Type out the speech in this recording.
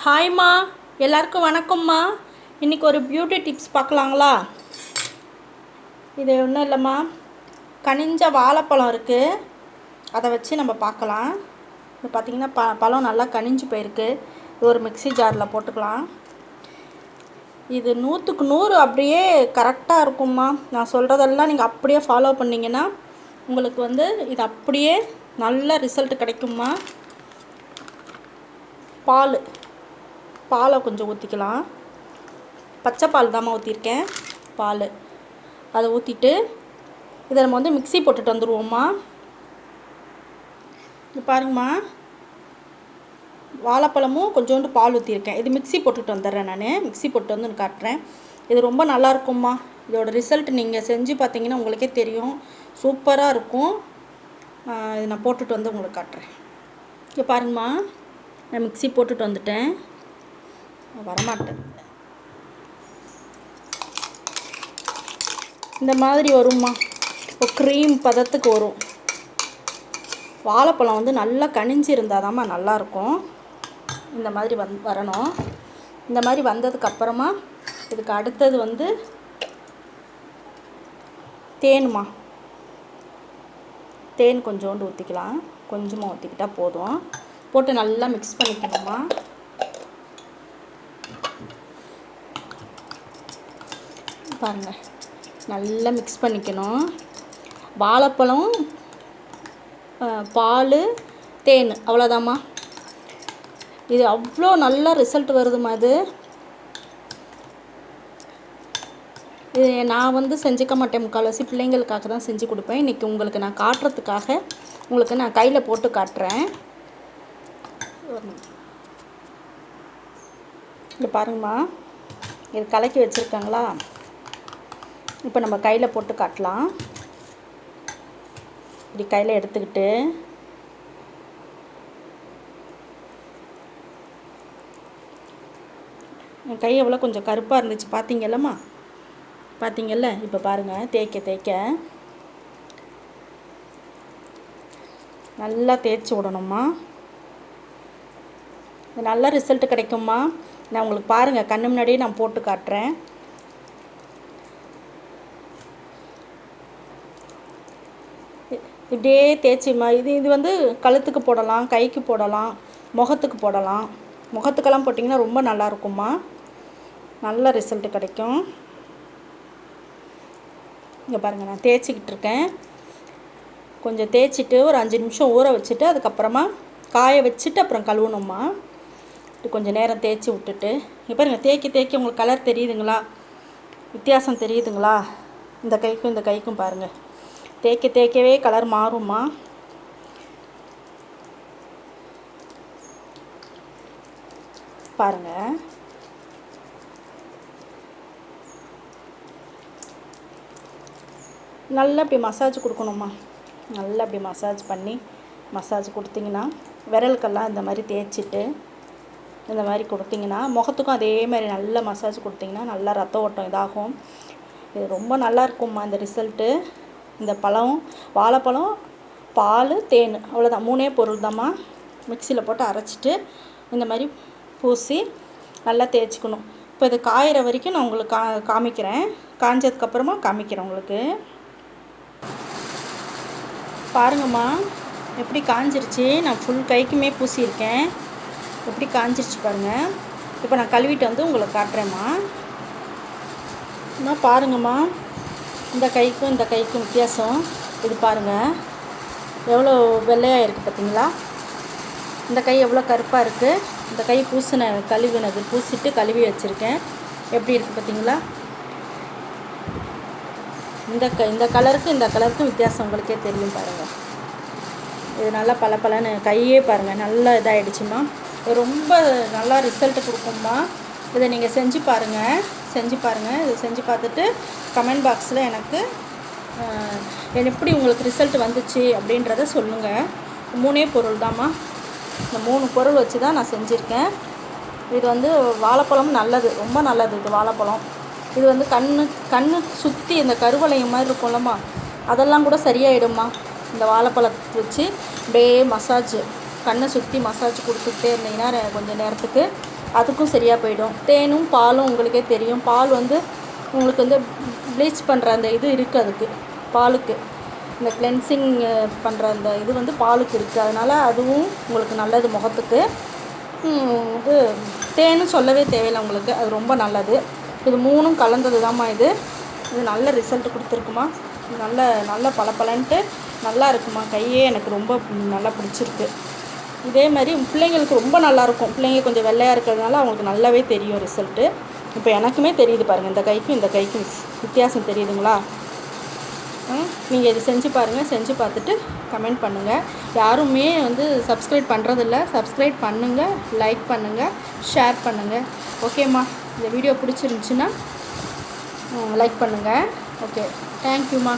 ஹாய்மா எல்லாருக்கும் வணக்கம்மா இன்றைக்கி ஒரு பியூட்டி டிப்ஸ் பார்க்கலாங்களா? இது ஒன்றும் இல்லைம்மா கனிஞ்ச வாழைப்பழம் இருக்குது அதை வச்சு நம்ம பார்க்கலாம். இது பார்த்திங்கன்னா ப பழம் நல்லா கனிஞ்சு போயிருக்கு. இது ஒரு மிக்ஸி ஜாரில் போட்டுக்கலாம். இது நூற்றுக்கு நூறு அப்படியே கரெக்டாக இருக்கும்மா நான் சொல்கிறதெல்லாம் நீங்கள் அப்படியே ஃபாலோ பண்ணிங்கன்னா உங்களுக்கு வந்து இது அப்படியே நல்ல ரிசல்ட் கிடைக்கும்மா பால். பாலை கொஞ்சம் ஊற்றிக்கலாம் பச்சை பால் தாம்மா ஊற்றிருக்கேன் பால். அதை ஊற்றிட்டு இதை நம்ம வந்து மிக்ஸி போட்டுட்டு வந்துடுவோம்மா இது பாருங்கம்மா. வாழைப்பழமும் கொஞ்சோண்டு பால் ஊற்றிருக்கேன் இது மிக்ஸி போட்டுட்டு வந்துடுறேன் நான். மிக்ஸி போட்டு வந்து காட்டுறேன். இது ரொம்ப நல்லா இருக்கும்மா. இதோட ரிசல்ட் நீங்கள் செஞ்சு பார்த்தீங்கன்னா உங்களுக்கே தெரியும். சூப்பராக இருக்கும். இது நான் போட்டுட்டு வந்து உங்களுக்கு காட்டுறேன். இங்கே பாருங்கம்மா. நான் மிக்ஸி போட்டுட்டு வந்துட்டேன். வரமாட்டேன். இந்த மாதிரி வரும்மா. இப்போ க்ரீம் பதத்துக்கு வரும். வாழைப்பழம் வந்து நல்லா கனிஞ்சு இருந்தாதாம்மா நல்லாயிருக்கும். இந்த மாதிரி வந் வரணும். இந்த மாதிரி வந்ததுக்கப்புறமா இதுக்கு அடுத்தது வந்து தேனுமா தேன் கொஞ்சோண்டு ஊற்றிக்கலாம் கொஞ்சமாக ஊற்றிக்கிட்டால் போதும். போட்டு நல்லா மிக்ஸ் பண்ணிக்கணுமா பாருங்கள் நல்லா மிக்ஸ் பண்ணிக்கணும். வாழைப்பழம் பால் தேன். அவ்வளோதாம்மா இது அவ்வளோ நல்லா ரிசல்ட் வருதுமா இது. இது நான் வந்து செஞ்சுக்க மாட்டேன் முக்கால்வாசி. பிள்ளைங்களுக்காக தான் செஞ்சு கொடுப்பேன். இன்றைக்கி உங்களுக்கு நான் காட்டுறதுக்காக உங்களுக்கு நான் கையில் போட்டு காட்டுறேன். இது பாருங்கம்மா. இது கலக்கி வச்சுருக்காங்களா? இப்போ நம்ம கையில் போட்டு காட்டலாம். இப்படி கையில் எடுத்துக்கிட்டு. என் கை எவ்வளோ கொஞ்சம் கருப்பாக இருந்துச்சு பார்த்தீங்கல்லம்மா? பார்த்தீங்கல்ல? இப்போ பாருங்கள் தேய்க்க தேய்க்க. நல்லா தேய்ச்சி விடணும்மா. நல்லா நல்ல ரிசல்ட் கிடைக்கும்மா. நான் உங்களுக்கு பாருங்கள் கண்ணு முன்னாடியே நான் போட்டு காட்டுறேன். இப்படியே தேய்ச்சிம்மா இது இது வந்து கழுத்துக்கு போடலாம் கைக்கு போடலாம் முகத்துக்கு போடலாம். முகத்துக்கெல்லாம் போட்டிங்கன்னா ரொம்ப நல்லா இருக்கும்மா நல்ல ரிசல்ட் கிடைக்கும். இங்கே பாருங்கள் நான் தேய்ச்சிக்கிட்டு இருக்கேன். கொஞ்சம் தேய்ச்சிட்டு ஒரு அஞ்சு நிமிஷம் ஊற வச்சுட்டு அதுக்கப்புறமா காய வச்சுட்டு அப்புறம் கழுவணும்மா. கொஞ்சம் நேரம் தேய்ச்சி விட்டுட்டு. இப்போ பாருங்கள் தேய்க்க தேய்க்க உங்களுக்கு கலர் தெரியுதுங்களா? வித்தியாசம் தெரியுதுங்களா? இந்த கைக்கும் இந்த கைக்கும் பாருங்கள் தேய்க்க தேய்க்கவே கலர் மாறும்மா. பாருங்கள் நல்லா இப்படி மசாஜ் கொடுக்கணும்மா. நல்லா இப்படி மசாஜ் பண்ணி மசாஜ் கொடுத்தீங்கன்னா விரலுக்கெல்லாம் இந்த மாதிரி தேய்ச்சிட்டு இந்த மாதிரி கொடுத்தீங்கன்னா முகத்துக்கும் அதே மாதிரி நல்ல மசாஜ் கொடுத்தீங்கன்னா நல்லா ரத்த ஓட்டம் இதாகும். இது ரொம்ப நல்லா இருக்கும்மா இந்த ரிசல்ட்டு இந்த பழம் வாழைப்பழம் பால் தேன் அவ்வளோதான் மூணே பொருள் தாம்மா மிக்சியில் போட்டு அரைச்சிட்டு இந்த மாதிரி பூசி நல்லா தேய்ச்சிக்கணும். இப்போ இது காயிற வரைக்கும் நான் உங்களுக்கு கா காமிக்கிறேன். காஞ்சதுக்கப்புறமா காமிக்கிறேன் உங்களுக்கு. பாருங்கம்மா எப்படி காஞ்சிருச்சு? நான் ஃபுல் கைக்குமே பூசியிருக்கேன். எப்படி காஞ்சிருச்சு பாருங்கள் இப்போ நான் கழுவிட்டு வந்து உங்களுக்கு காட்டுறேம்மா. இன்னும் பாருங்கம்மா. இந்த கைக்கும் இந்த கைக்கும் வித்தியாசம். இது பாருங்கள் எவ்வளோ வெள்ளையாக இருக்குது பார்த்தீங்களா? இந்த கை எவ்வளோ கருப்பாக இருக்குது இந்த கை பூசின கழுவினது பூசிட்டு கழுவி வச்சுருக்கேன். எப்படி இருக்குது பார்த்தீங்களா? இந்த க இந்த கலருக்கு இந்த கலருக்கும் வித்தியாசம் உங்களுக்கே தெரியும் பாருங்கள் இது நல்லா பல பலன்னு கையே பாருங்கள் நல்லா இதாகிடுச்சுமா இது ரொம்ப நல்லா ரிசல்ட் கொடுக்கும்மா. இதை நீங்கள் செஞ்சு பாருங்கள் செஞ்சு பாருங்கள் இதை செஞ்சு பார்த்துட்டு கமெண்ட் பாக்ஸில் எனக்கு எப்படி உங்களுக்கு ரிசல்ட் வந்துச்சு அப்படின்றத சொல்லுங்கள் மூணே பொருள் தாம்மா. இந்த மூணு பொருள் வச்சு தான் நான் செஞ்சுருக்கேன். இது வந்து வாழைப்பழம் நல்லது ரொம்ப நல்லது இது வாழைப்பழம். இது வந்து கண்ணு கண்ணு சுற்றி இந்த கருவளையம் மாதிரி இருக்கும்லம்மா. அதெல்லாம் கூட சரியாயிடும்மா. இந்த வாழைப்பழத்தை வச்சு அப்படியே மசாஜ் கண்ணை சுற்றி மசாஜ் கொடுத்துக்கிட்டே இருந்தீங்கன்னா கொஞ்சம் நேரத்துக்கு அதுக்கும் சரியாக போயிடும். தேனும் பாலும் உங்களுக்கே தெரியும். பால் வந்து உங்களுக்கு வந்து ப்ளீச் பண்ணுற அந்த இது இருக்குது அதுக்கு. பாலுக்கு. இந்த கிளென்சிங் பண்ணுற அந்த இது வந்து பாலுக்கு இருக்குது அதனால் அதுவும் உங்களுக்கு நல்லது முகத்துக்கு. இது தேனும் சொல்லவே தேவையில்லை உங்களுக்கு. அது ரொம்ப நல்லது. இது மூணும் கலந்தது தாம்மா இது. இது நல்ல ரிசல்ட் கொடுத்துருக்குமா? நல்ல நல்ல பளபளன்ட்டு நல்லா இருக்குமா? கையே எனக்கு ரொம்ப நல்லா பிடிச்சிருக்கு. இதே மாதிரி பிள்ளைங்களுக்கு ரொம்ப நல்லாயிருக்கும். பிள்ளைங்க கொஞ்சம் வெள்ளையாக இருக்கிறதுனால அவங்களுக்கு நல்லாவே தெரியும் ரிசல்ட்டு இப்போ எனக்குமே தெரியுது பாருங்கள் இந்த கைக்கும் இந்த கைக்கும் வித்தியாசம் தெரியுதுங்களா? நீங்கள் இது செஞ்சு பாருங்கள் செஞ்சு பார்த்துட்டு கமெண்ட் பண்ணுங்கள் யாருமே வந்து சப்ஸ்கிரைப் பண்ணுறதில்ல சப்ஸ்கிரைப் பண்ணுங்கள் லைக் பண்ணுங்கள் ஷேர் பண்ணுங்கள் ஓகேம்மா இந்த வீடியோ பிடிச்சிருந்துச்சின்னா லைக் பண்ணுங்கள் ஓகே தேங்க்யூம்மா